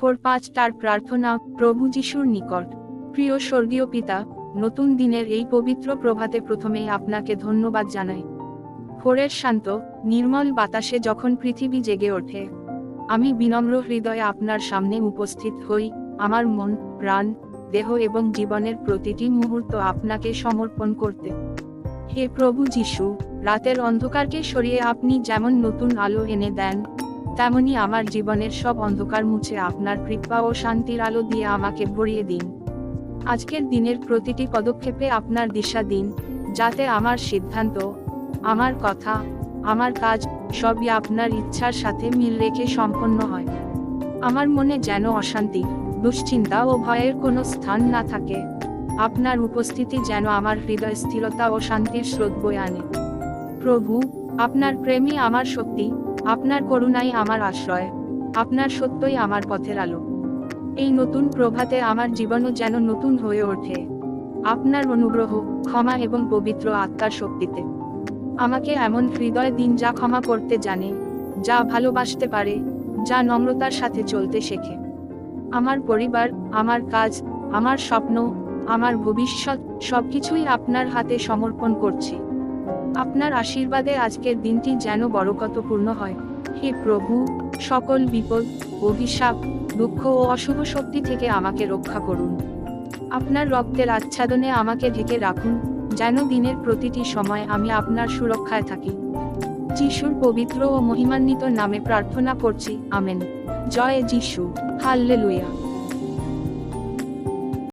ভোর পাঁচটার প্রার্থনা, প্রভু যিশুর নিকট। প্রিয় স্বর্গীয় পিতা, নতুন দিনের এই পবিত্র প্রভাতে প্রথমেই আপনাকে ধন্যবাদ জানাই। ভোরের শান্ত, নির্মল বাতাসে যখন পৃথিবী জেগে ওঠে, আমি বিনম্র হৃদয়ে আপনার সামনে উপস্থিত হই, আমার মন, প্রাণ, দেহ এবং জীবনের প্রতিটি মুহূর্ত আপনাকে সমর্পণ করতে। হে প্রভু যিশু, রাতের অন্ধকারকে সরিয়ে আপনি যেমন নতুন আলো এনে দেন তেমনি আমার জীবনের সব অন্ধকার মুছে আপনার কৃপা ও শান্তির আলো দিয়ে আমাকে ভরিয়ে দিন। আজকের দিনের প্রতিটি পদক্ষেপে আপনার দিশা দিন, যাতে আমার সিদ্ধান্ত, আমার কথা, আমার কাজ, সবই আপনার ইচ্ছার সাথে মিল রেখে সম্পন্ন হয়। আমার মনে যেন অশান্তি, দুশ্চিন্তা ও ভয়ের কোনো স্থান না থাকে। আপনার উপস্থিতি যেন আমার হৃদয় স্থিরতা ও শান্তির স্রোত বয়ে আনে। প্রভু, আপনার প্রেমই আমার শক্তি আপনার করুণাই আমার আশ্রয়, আপনার সত্যই আমার পথের আলো। এই নতুন প্রভাতে আমার জীবনও যেন নতুন হয়ে ওঠে। আপনার অনুগ্রহ, ক্ষমা এবং পবিত্র আত্মার শক্তিতে। আমাকে এমন হৃদয় দিন যা ক্ষমা করতে জানে, যা ভালোবাসতে পারে, যা নম্রতার সাথে চলতে শেখে। আমার পরিবার, আমার কাজ, আমার স্বপ্ন, আমার ভবিষ্যৎ, সবকিছুই আপনার হাতে সমর্পণ করছি। আপনার আশীর্বাদে আজকের দিনটি যেন বরকতপূর্ণ হয়। হে প্রভু, সকল বিপদ, অভিশাপ, দুঃখ ও অশুভ শক্তি থেকে আমাকে রক্ষা করুন। আপনার রক্তের আচ্ছাদনে আমাকে ঢেকে রাখুন, যেন দিনের প্রতিটি সময় আমি আপনার সুরক্ষায় থাকি। যিশুর পবিত্র ও মহিমান্বিত নামে প্রার্থনা করছি, আমেন। জয় যিশু, হাল্লেলুয়া।